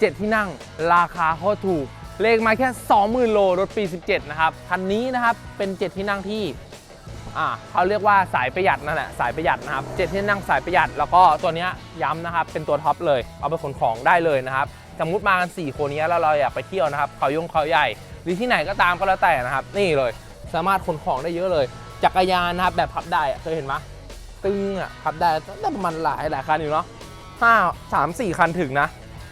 7 ที่นั่ง ราคาโคตรถูก เลขมาแค่ 20,000 โล รถปี 17 นะครับ คันนี้นะครับ เป็น 7 ที่นั่งที่อ่าเขาเรียกว่าสายประหยัดนั่นแหละสายประหยัดนะครับเจ็ดที่นั่งสายประหยัด แล้วก็ตัวนี้ย้ำนะครับเป็นตัวท็อปเลย เอาไปขนของได้เลยนะครับสมมติมากัน4คนนี้แล้วเราอยากไปเที่ยวนะครับเขายงเขาใหญ่หรือที่ไหนก็ตามก็แล้วแต่นะครับ นี่เลย สามารถขนของได้เยอะเลย จักรยานนะครับแบบพับได้เคยเห็นไหมตึงอะพับได้ได้ประมาณหลายหลายคันอยู่เนาะห้าสามสี่คันถึงนะ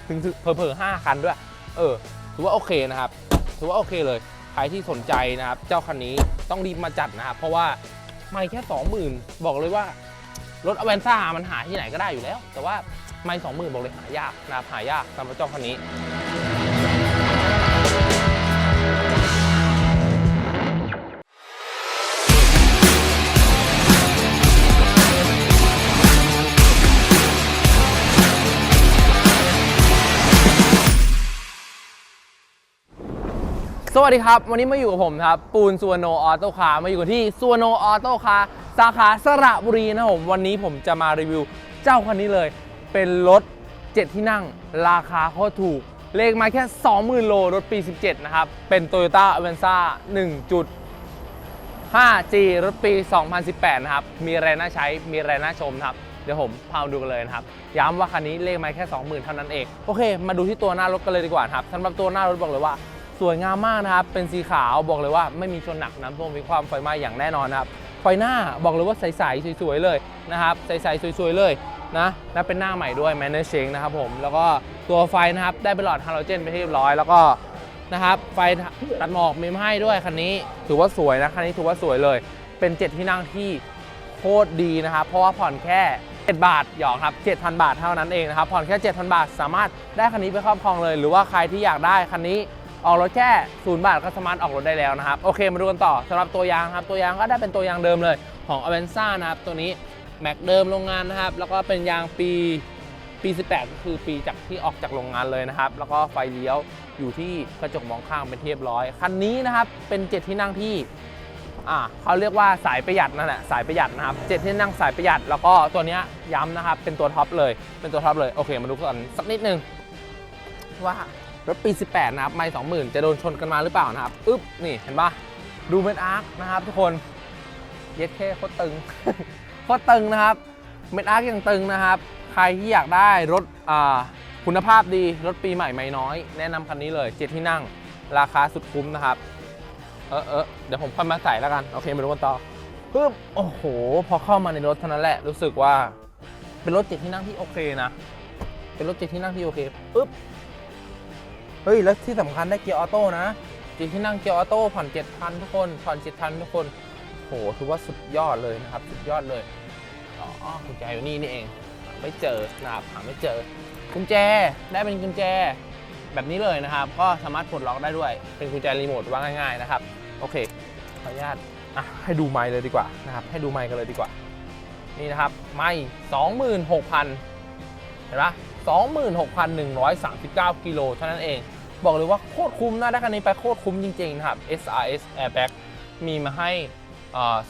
ถึงเผลอๆห้าคันด้วย เออ ถือว่าโอเคนะครับ ถือว่าโอเคเลย ใครที่สนใจนะครับ เจ้าคันนี้ต้องรีบมาจัดนะครับ เพราะว่าไม่แค่20,000บอกเลยว่ารถอเวนซ่ามันหาที่ไหนก็ได้อยู่แล้ว แต่ว่าไม่สองหมื่นบอกเลยหายากนะครับหายากสำหรับเจ้าคันนี้ สวัสดีครับ วันนี้มาอยู่กับผมครับ ปูนสุวรรณออโต้คาร์มาอยู่กันที่สุวรรณออโต้คาร์สาขาสระบุรีนะครับผม วันนี้ผมจะมารีวิวเจ้าคันนี้เลย เป็นรถ 7 ที่นั่ง ราคาโคตรถูก เลขมาแค่ 20,000 โล รถปี 17 นะครับ เป็น Toyota a v e n z a 1.5G รถปี 2018 นะครับ มีอะไรน่าใช้มีอะไรน่าชมครับเดี๋ยวผมพามาดูกันเลยนะครับ ย้ำว่าคันนี้เลขมาแค่ 20,000 เท่านั้นเอง โอเค มาดูที่ตัวหน้ารถกันเลยดีกว่าครับสำหรับตัวหน้ารถบอกเลยว่า สวยงามมากนะครับ เป็นสีขาวบอกเลยว่าไม่มีชนหนักน้ำท่วมมีความไฟไหม้อย่างแน่นอนครับไฟหน้าบอกเลยว่าใสๆสวยๆเลยนะครับใสๆสวยๆเลยนะและเป็นหน้าใหม่ด้วย m a n n e r Change นะครับผมแล้วก็ตัวไฟนะครับได้เป็นหลอดฮาโลเจนไปที่เรียบร้อยแล้วก็นะครับไฟตัดหมอกมีมาให้ด้วยคันนี้ถือว่าสวยนะคันนี้ถือว่าสวยเลย เป็น 7 ที่นั่งที่โคตรดีนะครับเพราะว่าผ่อนแค่7บาทหยอกครับ7,000 บาทเท่านั้นเองนะครับผ่อนแค่ 7,000 บาทสามารถได้คันนี้ไปครอบครองเลย หรือว่าใครที่อยากได้คันนี้ ออกรถแค่ศูนย์บาทก็สามารถออกรถได้แล้วนะครับ โอเคมาดูกันต่อสำหรับตัวยางครับ ตัวยางก็ได้เป็นตัวยางเดิมเลยของ a v e n z a นะครับ ตัวนี้แม็กเดิมโรงงานนะครับ แล้วก็เป็นยางปีปี 18 ก็คือปีจากที่ออกจากโรงงานเลยนะครับ แล้วก็ไฟเลี้ยวอยู่ที่กระจกมองข้างเป็นเรียบร้อย คันนี้นะครับเป็น 7 ที่นั่งที่อ่าเขาเรียกว่าสายประหยัดนั่นแหละสายประหยัดนะครับเจ็ดที่นั่งสายประหยัด แล้วก็ตัวนี้ยย้ำนะครับเป็นตัวท็อปเลยเป็นตัวท็อปเลยโอเคมาดูกันสักนิดนึงว่า รถปี 18 นะครับ ไม่20,000 จะโดนชนกันมาหรือเปล่านะครับ อึ๊บ นี่เห็นปะดูเป็นอาร์คนะครับทุกคน เย็ดแค่โคตรตึง โคตรตึงนะครับเม็ดอาร์คยังตึงนะครับ ใครที่อยากได้รถอ่าคุณภาพดี รถปีใหม่ไม่น้อย แนะนำคันนี้เลยเจ็ดที่นั่ง ราคาสุดคุ้มนะครับ เออเออเดี๋ยวผมค่อยมาใส่แล้วกัน โอเคมาดูกันต่อปึ๊บ โอ้โห พอเข้ามาในรถเท่านั้นแหละ รู้สึกว่า เป็นรถเจ็ดที่นั่งที่โอเคนะ เป็นรถเจ็ดที่นั่งที่โอเคปึ๊บ เฮ้ย แล้วที่สำคัญได้เกียร์ออโต้นะเจ็ดที่นั่งเกียร์ออโต้ผ่อนเจ็ดพันทุกคนผ่อนเจ็ดพันทุกคนโหถือว่าสุดยอดเลยนะครับ สุดยอดเลยอ๋อกุญแจอยู่นี่นี่เองไม่เจอนะครับหาไม่เจอกุญแจได้เป็นกุญแจแบบนี้เลยนะครับ ก็สามารถปลดล็อกได้ด้วย เป็นกุญแจรีโมทว่าง่าย ๆ นะครับ โอเคขออนุญาตอะให้ดูไมค์เลยดีกว่านะครับ ให้ดูไมค์กันเลยดีกว่า นี่นะครับไมค์26,000 เห็นปะ 26,139 กิโลเท่านั้นเอง บอกเลยว่าโคตรคุ้มนะได้คันนี้ไปโคตรคุ้มจริงๆนะครับ SRS Airbag มีมาให้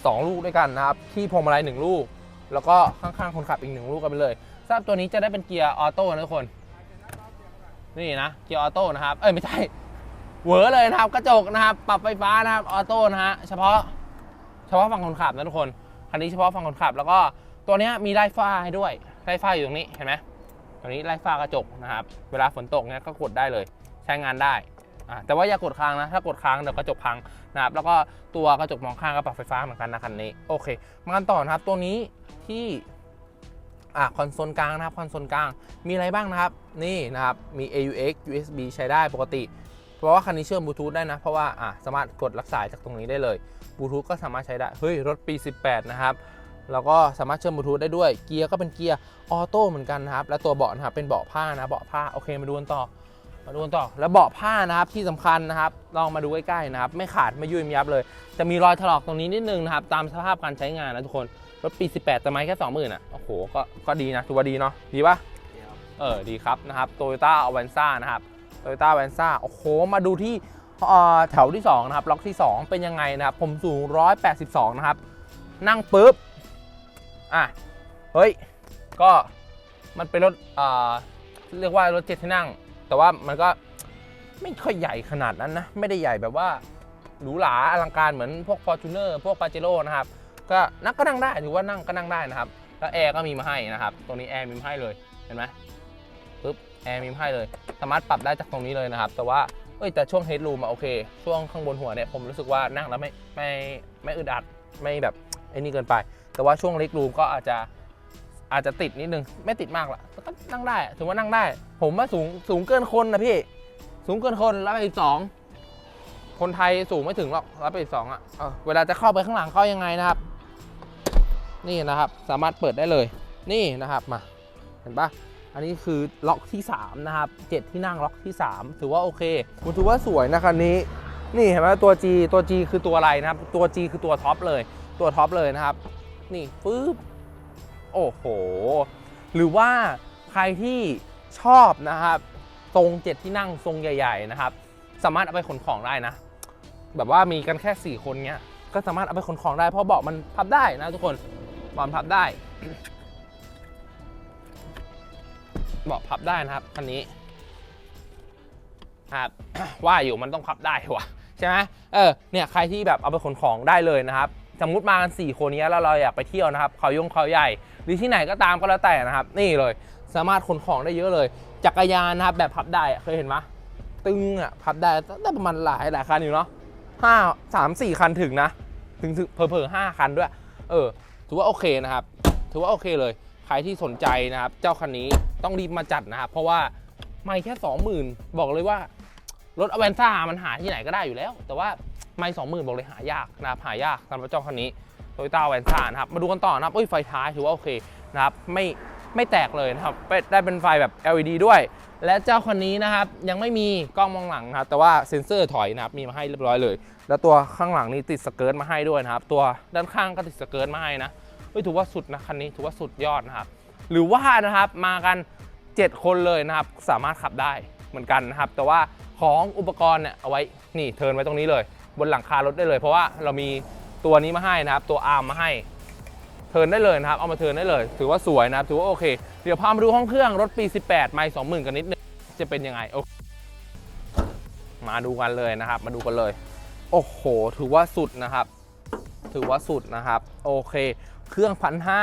สองลูกด้วยกันนะครับ ที่พวงมาลัยหนึ่งลูก แล้วก็ข้างๆคนขับอีกหนึ่งลูกกันไปเลยทราบตัวนี้จะได้เป็นเกียร์ออโต้นะทุกคน นี่นะ เกียร์ออโต้นะครับ เอ้ยไม่ใช่เหวอเลยนะครับกระจกนะครับ ปรับไฟฟ้านะครับออโต้นะฮะเฉพาะเฉพาะฝั่งคนขับนะทุกคนคันนี้เฉพาะฝั่งคนขับ แล้วก็ตัวนี้มีไล่ฟ้าให้ด้วยไล่ฟ้าอยู่ตรงนี้เห็นไหม ตรงนี้ไล่ฟ้ากระจกนะครับ เวลาฝนตกเนี้ยก็กดได้เลย ใช้งานได้แต่ว่าอย่ากดค้างนะ ถ้ากดค้างเดี๋ยวกระจกพังนะครับ แล้วก็ตัวกระจกมองข้างก็ปรับไฟฟ้าเหมือนกันนะคันนี้ โอเค มากันต่อนะครับ ตัวนี้ที่อ่าคอนโซลกลางนะครับ คอนโซลกลาง มีอะไรบ้างนะครับ นี่นะครับ มี AUX USB ใช้ได้ปกติ เพราะว่าคันนี้เชื่อมบลูทูธได้นะ เพราะว่าอะสามารถกดรักษายจากตรงนี้ได้เลย บลูทูธก็สามารถใช้ได้ เฮ้ย รถปี 18 นะครับ แล้วก็สามารถเชื่อมบลูทูธได้ด้วย เกียร์ก็เป็นเกียร์ออโต้เหมือนกันนะครับ แล้วตัวเบาะนะครับเป็นเบาะผ้านะเบาะผ้าโอเคมาดูกันต่อ มาดูกันต่อ แล้วเบาะผ้านะครับที่สำคัญนะครับลองมาดูใกล้ๆนะครับ ไม่ขาดไม่ยุ่ยไม่ยับเลย จะมีรอยถลอกตรงนี้นิดนึงนะครับตามสภาพการใช้งานนะทุกคนรถปี 18 แต่ไม่แค่ 20,000อะโอ้โหก็ก็ดีนะถือว่าดีเนาะดีปะเออดีครับนะครับ Toyota a v a n z a นะครับ Toyota a v a n z a โอ้โหมาดูที่เอ่อแถวที่2นะครับล็อกที่ 2 เป็นยังไงนะครับผมสูง 182 นะครับนั่งปุ๊บ อะ เฮ้ย ก็มันเป็นรถเอ่อเรียกว่ารถเจ็ดที่นั่ง แต่ว่ามันก็ไม่ค่อยใหญ่ขนาดนั้นนะ ไม่ได้ใหญ่แบบว่าหรูหราอลังการเหมือนพวก Fortuner พวก p a j e r o นะครับ ก็นั่งก็นั่งได้ถือว่านั่งก็นั่งได้นะครับ แล้วแอร์ก็มีมาให้นะครับ ตรงนี้แอร์มีมาให้เลย เห็นไหมปึ๊บแอร์มีมาให้เลย สามารถปรับได้จากตรงนี้เลยนะครับ แต่ว่าเอ้ยแต่ช่วงเฮดรูมอะโอเค ช่วงข้างบนหัวเนี่ยผมรู้สึกว่านั่งแล้วไม่ไม่ไม่อึดอัดไม่แบบไอ้นี่เกินไป แต่ว่าช่วงเล็กรูมก็อาจจะอาจจะติดนิดนึง ไม่ติดมากละแต่ก็นั่งได้ถือว่านั่งได้ ผมว่าสูงสูงเกินคนนะพี่ สูงเกินคนแล้วไปอีกสองคนไทยสูงไม่ถึงหรอกแล้วไปอีกสองอะเออเวลาจะเข้าไปข้างหลังเข้ายังไงนะครับ นี่นะครับ สามารถเปิดได้เลย นี่นะครับมา เห็นปะอันนี้คือล็อกที่ 3 นะครับ 7 ที่นั่งล็อกที่ 3 ถือว่าโอเคผมถือว่าสวยนะคันนี้ นี่เห็นไหมตัว G ตัว G คือตัวอะไรนะครับ ตัว G คือตัวท็อปเลย ตัวท็อปเลยนะครับ นี่ปึ๊บโอ้โห หรือว่าใครที่ชอบนะครับทรงเจ็ดที่นั่งทรงใหญ่ ๆ นะครับ สามารถเอาไปขนของได้นะ แบบว่ามีกันแค่ 4 คนเนี้ย ก็สามารถเอาไปขนของได้เพราะเบาะมันพับได้นะทุกคนเบาะมันพับได้เบาะพับได้นะครับคันนี้ครับว่าอยู่มันต้องพับได้วะใช่ไหมเออเนี่ยใครที่แบบเอาไปขนของได้เลยนะครับ สมมติมากัน4คนนี้แล้วเราอยากไปเที่ยวนะครับเขายงเขาใหญ่ หรือที่ไหนก็ตามก็แล้วแต่นะครับ นี่เลยสามารถขนของได้เยอะเลย จักรยานนะครับแบบพับได้เคยเห็นไหมตึงอะพับได้ได้ประมาณหลายหลายคันอยู่เนาะห้าสามสี่คันถึงนะ ถึงถึงเผลอๆห้าคันด้วย เออ ถือว่าโอเคนะครับ ถือว่าโอเคเลย ใครที่สนใจนะครับ เจ้าคันนี้ต้องรีบมาจัดนะครับ เพราะว่าไม่แค่20,000บอกเลยว่า รถอเวนซ่ามันหาที่ไหนก็ได้อยู่แล้ว แต่ว่าไม่สองหมื่นบอกเลยหายากนะครับหายากสำหรับเจ้าคันนี้โตโยต้าแวนซ่านะครับ มาดูกันต่อนะครับเอ้ยไฟท้ายถือว่าโอเคนะครับไม่ไม่แตกเลยนะครับได้เป็นไฟแบบ LED ด้วย และเจ้าคันนี้นะครับยังไม่มีกล้องมองหลังนะครับแต่ว่าเซ็นเซอร์ถอยนะครับมีมาให้เรียบร้อยเลย แล้วตัวข้างหลังนี้ติดสเกิร์ตมาให้ด้วยนะครับ ตัวด้านข้างก็ติดสเกิร์ตมาให้นะเฮ้ยถือว่าสุดนะคันนี้ถือว่าสุดยอดนะครับ หรือว่านะครับมากัน 7 คนเลยนะครับสามารถขับได้เหมือนกันนะครับ แต่ว่า ของอุปกรณ์เนี่ยเอาไว้นี่เทิร์นไว้ตรงนี้เลย บนหลังคารถได้เลย เพราะว่าเรามีตัวนี้มาให้นะครับ ตัวอาร์มมาให้ เทิร์นได้เลยนะครับ เอามาเทิร์นได้เลย ถือว่าสวยนะครับ ถือว่าโอเค เดี๋ยวพามาดูห้องเครื่องรถปี 18 ไม่20,000 กันนิดนึง จะเป็นยังไงโอเคมาดูกันเลยนะครับ มาดูกันเลย โอ้โห ถือว่าสุดนะครับ ถือว่าสุดนะครับ โอเค เครื่องพันห้า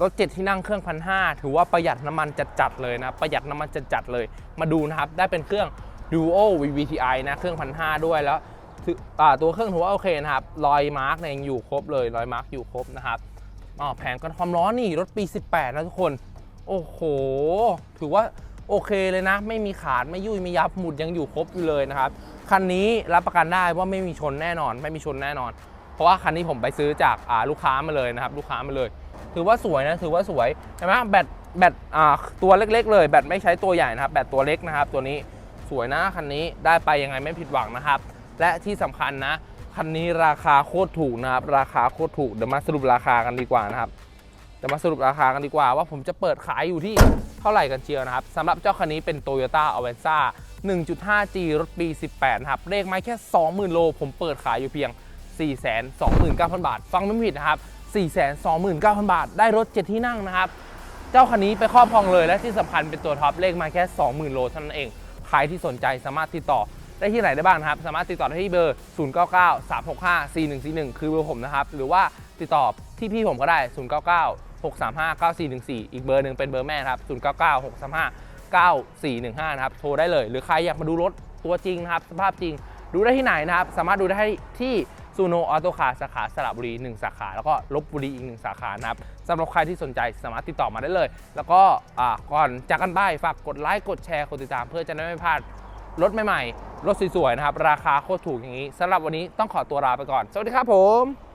รถเจ็ดที่นั่งเครื่องพันห้าถือว่าประหยัดน้ำมันจัดๆเลยนะ ประหยัดน้ำมันจัดๆเลย มาดูนะครับ ได้เป็นเครื่อง Duo VVTi นะเครื่องพันห้าด้วยแล้วตัวเครื่องถือว่าโอเคนะครับรอยมาร์กเนี่ยยังอยู่ครบเลยรอยมาร์กอยู่ครบนะครับอ๋อแผงกันความร้อนนี่รถปี 18 นะทุกคน โอ้โห ถือว่าโอเคเลยนะ ไม่มีขาดไม่ยุ่ยไม่ยับหมุดยังอยู่ครบอยู่เลยนะครับคันนี้รับประกันได้ว่าไม่มีชนแน่นอน ไม่มีชนแน่นอน เพราะว่าคันนี้ผมไปซื้อจากาลูกค้ามาเลยนะครับ ลูกค้ามาเลย ถือว่าสวยนะถือว่าสวยเห็นไหมแบตแบตตัวเล็กๆ เลยแบตไม่ใช้ตัวใหญ่นะครับแบตตัวเล็กนะครับ ตัวนี้ สวยนะคันนี้ได้ไปยังไงไม่ผิดหวังนะครับ และที่สำคัญนะคันนี้ราคาโคตรถูกนะครับ ราคาโคตรถูกเดี๋ยวมาสรุปราคากันดีกว่านะครับเดี๋ยวมาสรุปราคากันดีกว่าว่าผมจะเปิดขายอยู่ที่เท่าไหร่กันเชียวนะครับสำหรับเจ้าคันนี้เป็น Toyota Avanza 1.5G รถปี 18นะครับเลขไม่แค่ 20,000 โล ผมเปิดขายอยู่เพียง 429,000 บาท ฟังไม่ผิดนะครับ 429,000 บาท ได้รถ 7 ที่นั่งนะครับ เจ้าคันนี้ไปครอบครองเลยและที่สำคัญเป็นตัวท็อปเลขมาแค่ 20,000 โลเท่านั้นเอง ใครที่สนใจสามารถติดต่อได้ที่ไหนได้บ้างครับ สามารถติดต่อได้ที่เบอร์ 099 365 4141 คือเบอร์ผมนะครับ หรือว่าติดต่อที่พี่ผมก็ได้ 099 635 9414 อีกเบอร์หนึ่งเป็นเบอร์แม่ครับ 099 635 9415 นะครับ โทรได้เลย หรือใครอยากมาดูรถตัวจริงนะครับ สภาพจริง ดูได้ที่ไหนนะครับ สามารถดูได้ที่ ซูโนออโตคาสาขาสระบุรี 1 สาขา แล้วก็ลบบุรีอีก 1 สาขานะครับสำหรับใครที่สนใจสามารถติดต่อมาได้เลย แล้วก็อ่าก่อนจากกันไปฝากกดไลค์กดแชร์กดติดตาม เพื่อจะได้ไม่พลาดรถใหม่ๆรถสวยๆนะครับราคาโคตรถูกอย่างนี้สำหรับวันนี้ต้องขอตัวลาไปก่อน สวัสดีครับผม